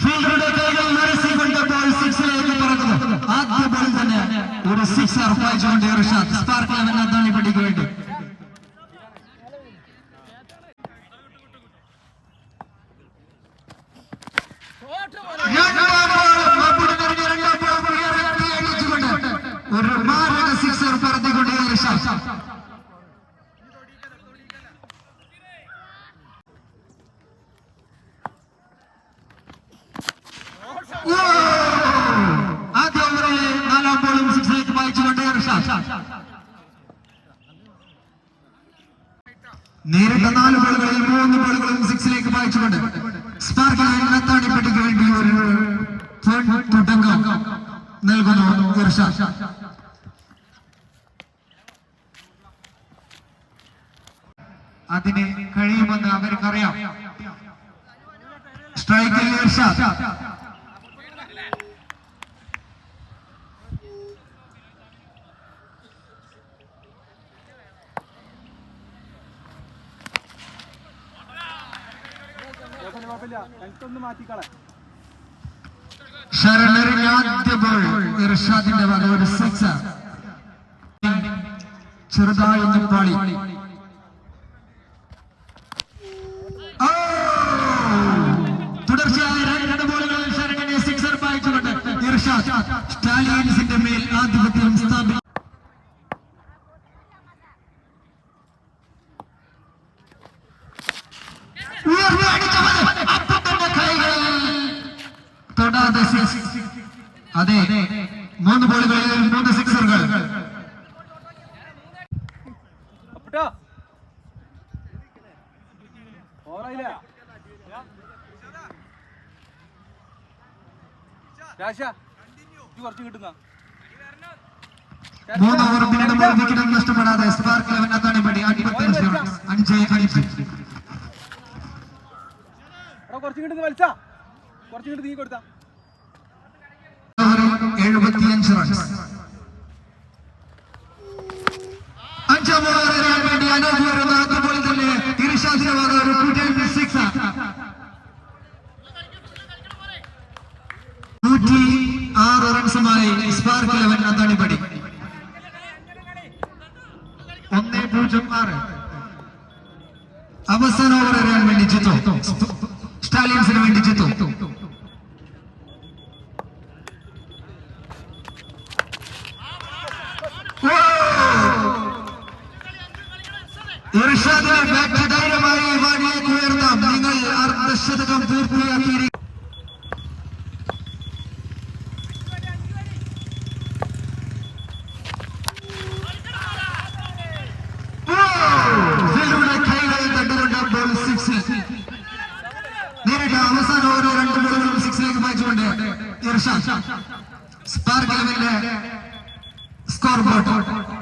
ഫീൽഡറുടെ കൈകൾ നിരസിക്കൊണ്ട് ബോൾ സിക്സിലേക്ക് പറക്കുന്നു ആദ്യ ബോളിൽ തന്നെ ഒരു സിക്സ് ഉറപ്പായിച്ചുകൊണ്ട് ഷോട്ട് സ്പാർക്ക് ലെവൻ അതാണ് പിടിക്ക് വേണ്ടി ഒരു മാരക സിക്സർ പറത്തിക്കൊണ്ട് ഒരു ഷോട്ട് ആദ്യ ഓവറിൽ നാലാം ബോളും സിക്സിലേക്ക് വായിച്ചുകൊണ്ട് ഒരു ഷോട്ട് നേരിട്ട നാല് ബോളുകളിൽ മൂന്ന് ബോളുകളും സിക്സിലേക്ക് വായിച്ചുകൊണ്ട് സ്പാർക്ക് നത്താണിപ്പെട്ടിക്ക് വേണ്ടി ഒരു തുടക്കം നൽകുന്നു ഷോട്ട് അതിന് കഴിയുമെന്ന് അവർക്കറിയാം. സ്ട്രൈക്കിൽ ഇർഷാദ് ബോൾ ഇർഷാദിന്റെ വക ഒരു സിക്സ് ചെറുതായി പാളി! തുടർച്ചയായ രണ്ട് ബോളുകളിൽ സിക്സർ ഇർഷാദ് സ്റ്റാലിയൻസിന്റെ മേൽ ആധിപത്യം സ്ഥാപിച്ചു അതെ മൂന്ന് ബോളുകളിൽ മൂന്ന് സിക്സറുകൾ മൂന്ന് ഓവർ പിന്നിടുമ്പോൾ വിക്കറ്റ് നഷ്ടപ്പെടാതെ സ്പാർക്ക് ലെവൻ അതാണ് പടി അൻപത്തഞ്ച് അഞ്ച് അഞ്ച്. കുറച്ച് കിട്ടുന്ന വലിച്ച? കുറച്ച് കിട്ടുന്ന നീ കൊടുത്താ. എഴുപത്തിയഞ്ച് റൺസ് അഞ്ചാം ഓവർ എറിയാൻ വേണ്ടി ആദ്യ ബോളിൽ തന്നെ ഇർഷാദിന്റെ ഒരു കൂറ്റൻ സിക്സ് നൂറ്റി ആറ് റൺസുമായി സ്പാർക്ക് ഇലവൻ അതാണിപ്പടി ഒന്നേ പൂജ്യം ആറ്. അവസാന ഓവർ എറിയാൻ വേണ്ടി ജിത്തു. സ്റ്റാലിയൻസിന് വേണ്ടി ജിത്തു. ഇർഷാദിനെ ബാറ്റ് ധൈര്യമായി വാടിയേക്ക് ഉയർത്താം. നിങ്ങൾ അർദ്ധശതകം സിക്സ് നേരിട്ട് അവസാന ഓരോ രണ്ട് ബോളുകളും സിക്സിലേക്ക് മാച്ചുകൊണ്ട് ഇർഷാദ്. Spark score board